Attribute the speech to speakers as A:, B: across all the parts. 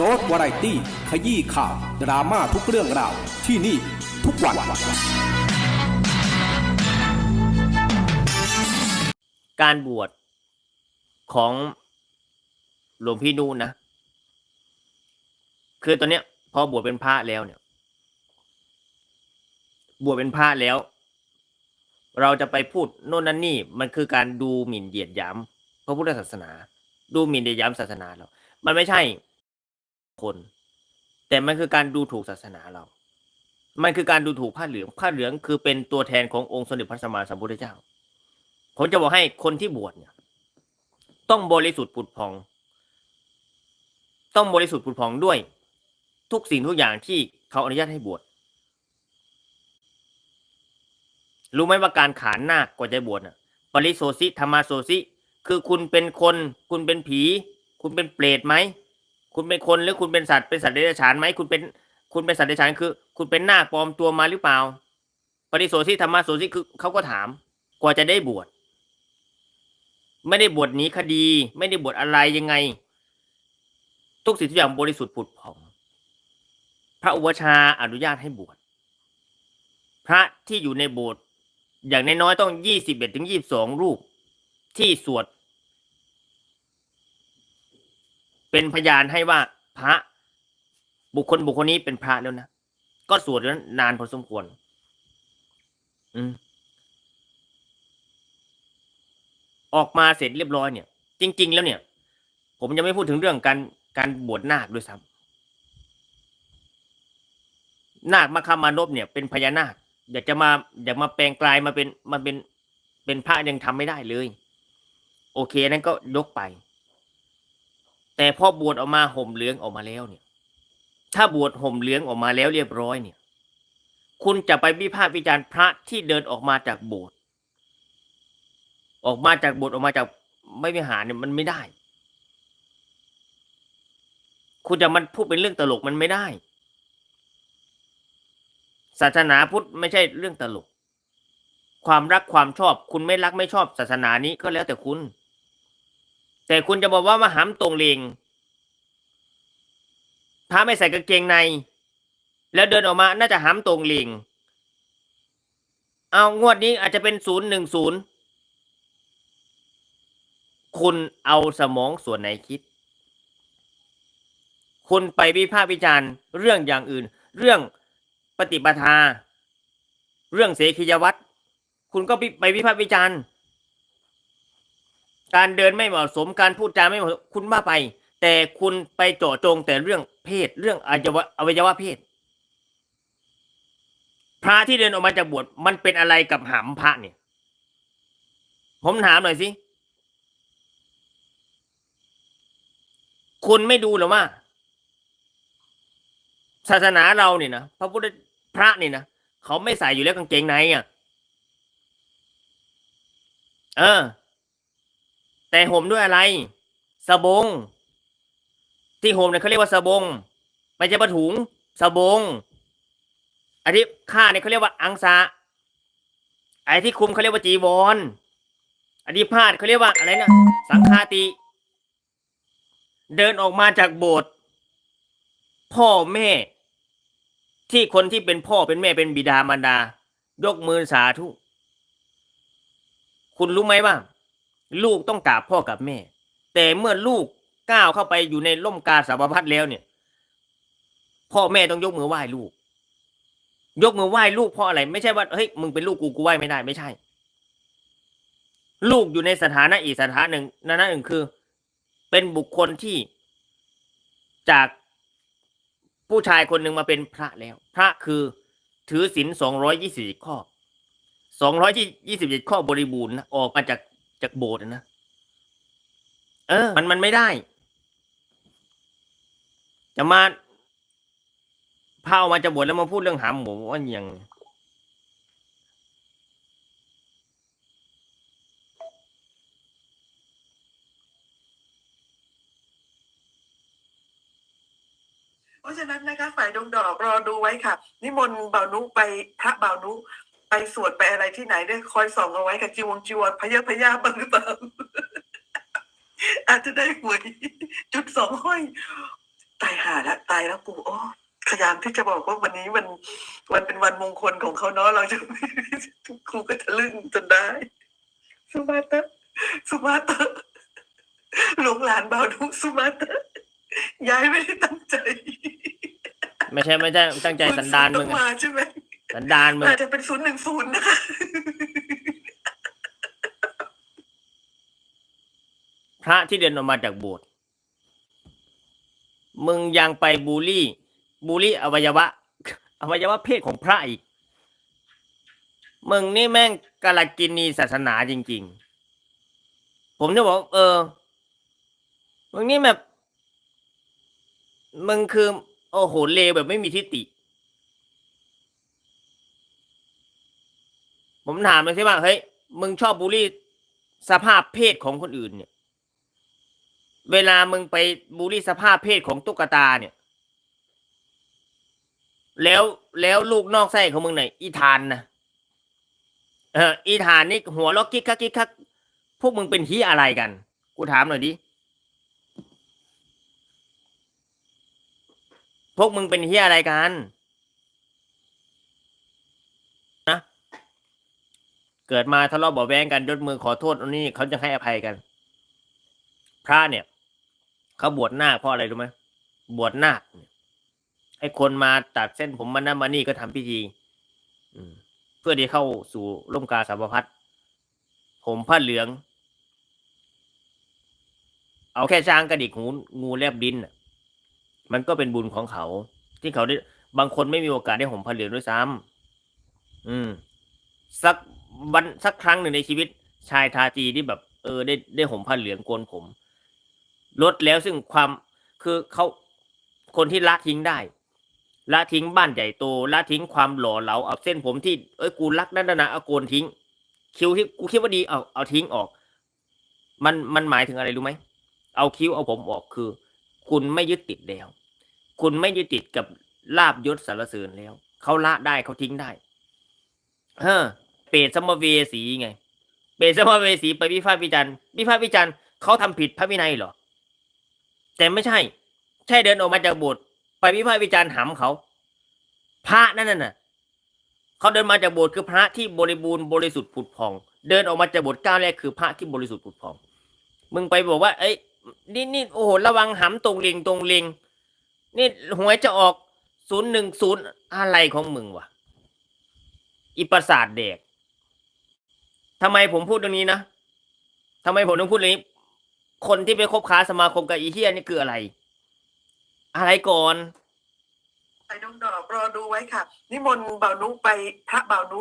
A: โรสวาไรตี้ ขยี้ข่าว ดราม่าทุกเรื่องราว ที่นี่ทุกวัน
B: การบวชของหลวงพี่นูนนะ คือตอนเนี้ย พอบวชเป็นพระแล้วเนี่ย บวชเป็นพระแล้ว เราจะไปพูดโน่นนั่นนี่มันคือการดูหมิ่นเหยียดหยามพระพุทธศาสนา ดูหมิ่นเหยียดหยามศาสนาเรามันไม่ใช่ คน แต่มันคือการดูถูกศาสนาเรา มันคือการดูถูกผ้าเหลืองผ้าเหลืองคือเป็นตัวแทนขององค์สมเด็จพระสัมมาสัมพุทธเจ้า ผมจะบอกให้คนที่บวชเนี่ย ต้องบริสุทธิ์ผุดพอง ต้องบริสุทธิ์ผุดพองด้วย ทุกสิ่งทุกอย่างที่เขาอนุญาตให้บวชรู้ไหมว่าการขานหน้ากว่าจะบวชน่ะ ปริโซซิธรรมาโซซิ คือคุณเป็นคน คุณเป็นผี คุณเป็นเปรตไหม คุณเป็นคนหรือคุณเป็นสัตว์เป็นสัตว์เดรัจฉานไหมคุณเป็นคุณเป็นสัตว์เดรัจฉานคือ คุณเป็นหน้าปลอมตัวมาหรือเปล่าปริโซซิธรรมาโซซิคือเขาก็ถาม กว่าจะได้บวชไม่ได้บวชหนีคดี ไม่ได้บวชอะไรยังไง ทุกสิ่งทุกอย่างบริสุทธิ์ผุดผ่อง พระอุปชาอนุญาตให้บวชพระที่อยู่ในโบสถ์อย่างน้อยๆต้องยี่สิบเอ็ดถึงยี่บสองรูป ที่สวด เป็นพยานให้ว่าพระบุคคลบุคคลนี้เป็นพระแล้วนะก็สวดแล้วนานพอสมควร อืมออกมาเสร็จเรียบร้อยเนี่ย จริง ๆ แล้วเนี่ย ผมยังไม่พูดถึงเรื่องการการบวชนาคด้วยซ้ำนาคมาคามานพเนี่ย เป็นพญานาค อยากจะมาอยากมาแปลงกลายมาเป็นมาเป็นเป็นพระยังทำไม่ได้เลย โอเคนั้นก็ยกไป แต่พอบวชออกมาห่มเหลืองออกมาแล้วเนี่ย ถ้าบวชห่มเหลืองออกมาแล้วเรียบร้อยเนี่ย คุณจะไปวิพากษ์วิจารณ์พระที่เดินออกมาจากโบสถ์ออกมาจากบทออกมาจากไม่วิหารเนี่ยมันไม่ได้ คุณจะมันพูดเป็นเรื่องตลกมันไม่ได้ ศาสนาพุทธไม่ใช่เรื่องตลก ความรักความชอบ คุณไม่รักไม่ชอบศาสนานี้ก็แล้วแต่คุณ แต่คุณจะบอกว่ามาหามตรงเลงพระไม่ใส่กางเกงใน แล้วเดินออกมาน่าจะหามตรงเลงเอางวดนี้อาจจะเป็นศูนย์หนึ่งศูนย์คุณเอาสมองส่วนไหนคิด คุณไปวิพากษ์วิจารณ์เรื่องอย่างอื่น เรื่องปฏิปทา เรื่องเสขียวัตรคุณก็ไปวิพากษ์วิจารณ์ การเดินไม่เหมาะสมการพูดจาไม่เหมาะสมคุณว่าไป แต่คุณไปเจาะจงแต่เรื่องเพศเรื่องอวัยวะอวัยวะเพศ พระที่เดินออกมาจากบวชมันเป็นอะไรกับหำพระเนี่ย ผมถามหน่อยสิคุณไม่ดูหรือว่า ศาสนาเราเนี่ยนะพระพุทธพระนี่นะเขาไม่ใส่อยู่แล้วกางเกงในอะ เออ แต่ห่มด้วยอะไร สบง ที่ห่มเนี่ยเขาเรียกว่าสบง ไม่ใช่ผ้าถุง สบงอันที่ข้าเนี่ยเขาเรียกว่าอังสาไอ้ที่คลุมเขาเรียกว่าจีวรอันที่พาดเขาเรียกว่าอะไรนะสังฆาติ เดินออกมาจากโบสถ์พ่อแม่ ที่คนที่เป็นพ่อเป็นแม่เป็นบิดามารดา ยกมือสาธุ คุณรู้ไหมว่า ลูกต้องกราบพ่อกับแม่ แต่เมื่อลูกก้าวเข้าไปอยู่ในร่มกาสาวพัดแล้วเนี่ย พ่อแม่ต้องยกมือไหว้ลูก ยกมือไหว้ลูกเพราะอะไร ไม่ใช่ว่าเฮ้ยมึงเป็นลูกกูกูไหว้ไม่ได้ไม่ใช่ ลูกอยู่ในสถานะอีกสถานะหนึ่งนั้นหนึ่งคือ เป็นบุคคลที่จากผู้ชายคนหนึ่งมาเป็นพระแล้ว พระคือถือศีลสองร้อยยี่สิบข้อสองร้อยยี่สิบเจ็ดข้อบริบูรณ์นะออกมาจาก จากโบสถ์นะ เออ มันมันไม่ได้ จะมาพาออกมาจะบวชแล้วมาพูดเรื่องหามหมูว่าอย่าง
C: เพราะฉะนั้นนะคะฝ่ายดงดอกรอดูไว้ค่ะ นิมนต์บ่าวนุไปพระบ่าวนุ ไปสวดไปอะไรที่ไหนได้คอยส่องเอาไว้กับจีวงจีวรพะเยอะพะยาบ้างหรือเปล่าอาจจะได้หวยจุดสองห้อย ตายหหาละตายแล้วกูโอ้พยายามที่จะบอกว่าวันนี้มันวันเป็นวันมงคลของเขาเนาะเราจะครูก็ทะลึ่งจนได้ สุมาเตอร์สุมาเตอร์หลงหลานเบาดุสุมาเตอร์ยายไม่ได้ตั้งใจ
B: ไม่ใช่ไม่ใช่ตั้งใจสันดานมึง
C: ต้อ
B: อะ
C: มาใช่ไหม
B: สันดานมึง
C: อาจจะเป็นศูนย์หนึ่งศูนย์นะคะ
B: พระที่เดินออกมาจากโบสถ์มึงยังไปบูลลี่ บูลลี่อวัยวะ อวัยวะเพศของพระอีก มึงนี่แม่งกาลกินีศาสนาจริง ๆ ผมจะบอกว่าเออ มึงนี่แบบ มึงคือ โอ้โหเลวแบบไม่มีทิฏฐิ ผมถามเลยสิว่าเฮ้ยมึงชอบบูลลี่สภาพเพศของคนอื่นเนี่ย เวลามึงไปบูลลี่สภาพเพศของตุ๊กตาเนี่ย แล้วแล้วลูกนอกไส้ของมึงไหนอีธานนะเอออีธานนี่หัวล็อกกิ๊กคักกิ๊กคักพวกมึงเป็นที่อะไรกัน กูถามหน่อยดิพวกมึงเป็นที่อะไรกันนะ เกิดมาทะเลาะเบาะแวงกันยกมือขอโทษอันนี้เขาจะให้อภัยกัน พระเนี่ยเขาบวชหน้าเพราะอะไรรู้ไหมบวชนาคเนี่ยให้คนมาตัดเส้นผมมานั่นมานี่ก็ทำพิธีอืเพื่อที่เข้าสู่ร่มกาสาวพัดผมผ้าเหลือง เอาแค่ช้างกระดิกหูงูแลบดินมันก็เป็นบุญของเขา ที่เขาได้บางคนไม่มีโอกาสได้ห่มผ้าเหลืองด้วยซ้ำอืม สัก วันสักครั้งหนึ่งในชีวิตชายทาจีที่แบบ เออได้ได้ห่มผ้าเหลืองโกนผม ลดแล้วซึ่งความคือเขาคนที่ละทิ้งได้ ละทิ้งบ้านใหญ่โตละทิ้งความหล่อเหลาเอาเส้นผมที่เอ้ยกูรักนั่นนะเอาโกนทิ้ง คิ้วที่กูคิดว่าดีเอาเอาทิ้งออก มันมันหมายถึงอะไรรู้ไหมเอาคิ้วเอาผมออกคือ คุณไม่ยึดติดแล้ว คุณไม่ยึดติดกับลาบยศสารเสริญแล้วเขาละได้เขาทิ้งได้เฮ้อ เปรตสมเวสีไง เปรตสมเวสีไปวิพากษ์วิจารณ์วิพากษ์วิจารณ์เขาทำผิดพระวินัยเหรอ แต่ไม่ใช่ ใช่เดินออกมาจากโบสถ์ไปวิพากษ์วิจารณ์หำเขา พระนั่นน่ะเขาเดินมาจากโบสถ์คือพระที่บริบูรณ์บริสุทธิ์ผุดผ่อง เดินออกมาจากโบสถ์ก้าวแรกคือพระที่บริสุทธิ์ผุดผ่อง มึงไปบอกว่า เอ้ยนี่นี่โอ้โหระวังหำตรงเลงตรงเลงนี่หวยจะออกศูนย์หนึ่งศูนย์อะไรของมึงวะอีประสาทเด็ก ทำไมผมพูดตรงนี้นะทำไมผมต้องพูดเรื่องนี้ คนที่ไปคบค้าสมาคมกับอีเทียนี่คืออะไร อะไรก่อน
C: ไปดงดอกรอดูไว้ค่ะ นิมนต์เบานุไปพระเบานุ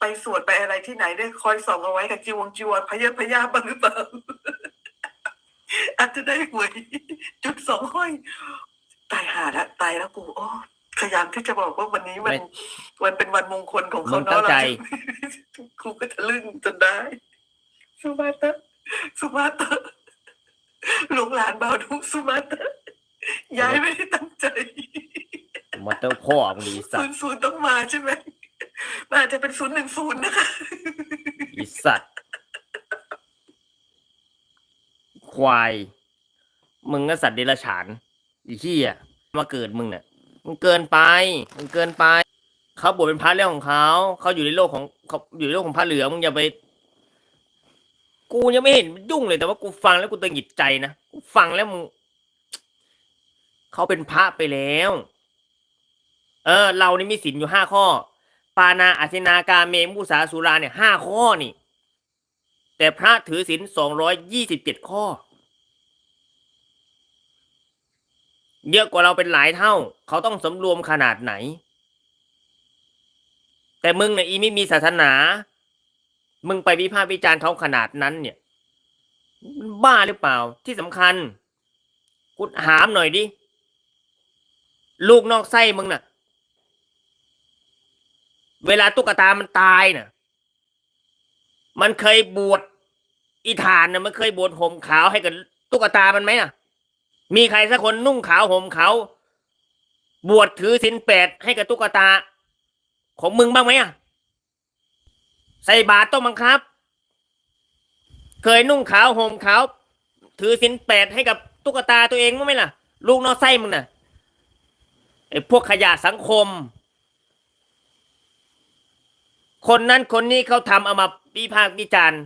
C: ไปสวดไปอะไรที่ไหนได้คอยส่องเอาไว้กับจีวงจีวรพะเยอะพะยาบ้างหรือเปล่าอาจจะได้หวยจุดสองห้อย ตายหาละตายแล้วกูโอ้พยายามที่จะบอกว่าวันนี้มัน
B: ไม่
C: วันเป็นวันมงคลของ
B: มึ
C: เขา
B: งตั้
C: เนาะ
B: งใจ
C: เราจะ ครูก็ทะลึ่งจนได้ สุมาเตอร์สุมาเตอร์หลงหลานเบาดุสุมาเตอร์ยายไม่ได้ตั้งใจ
B: มอเตอร์พ่อมึงดีสั
C: ศู
B: ต
C: น
B: ว์
C: ย์ศูนย์ต้องมาใช่ไหมมันอาจจะเป็นศูนย์หนึ่งศูนย์นะคะ
B: อีสัตว์ควาย มึงก็สัตว์เดรัจฉานอีเหี้ยมาเกิดมึงเนี่ยมึงเกินไป มึงเกินไป เขาบวชเป็นพระเรื่องของเขาเขาอยู่ในโลกของเขาอยู่ในโลกของพระเหลืองมึงอย่าไป กูยังไม่เห็นยุ่งเลยแต่ว่ากูฟังแล้วกูตึงหิดใจนะกูฟังแล้วมึงเขาเป็นพระไปแล้ว เออ เรานี่มีศีลอยู่ห้าข้อ ปานาอาสินากาเมมุสาสุราเนี่ยห้าข้อนี่ แต่พระถือศีลสองร้อยยี่สิบเจ็ดข้อ เยอะกว่าเราเป็นหลายเท่า เขาต้องสำรวมขนาดไหน แต่มึงเนี่ยอีไม่มีศาสนา มึงไปวิพากษ์วิจารณ์เขาขนาดนั้น เนี่ยบ้าหรือเปล่า ที่สำคัญกูถามหน่อยดิลูกนอกไส้มึงน่ะ เวลาตุ๊กตามันตายน่ะ มันเคยบวชอีฐานน่ะมันเคยบวชห่มขาวให้กับตุ๊กตามันไหมน่ะ มีใครสักคนนุ่งขาวห่มขาวบวชถือศีลแปดให้กับตุ๊กตา ของมึงบ้างไหมอะใส่บาตรต้องบังคับ เคยนุ่งขาวห่มขาว ถือสินแปดให้กับตุ๊กตาตัวเองบ้างไหมล่ะ ลูกนอกไส้มึงน่ะไอ้พวกขยะสังคม คนนั้นคนนี้เขาทำเอามาวิพากษ์วิจารณ์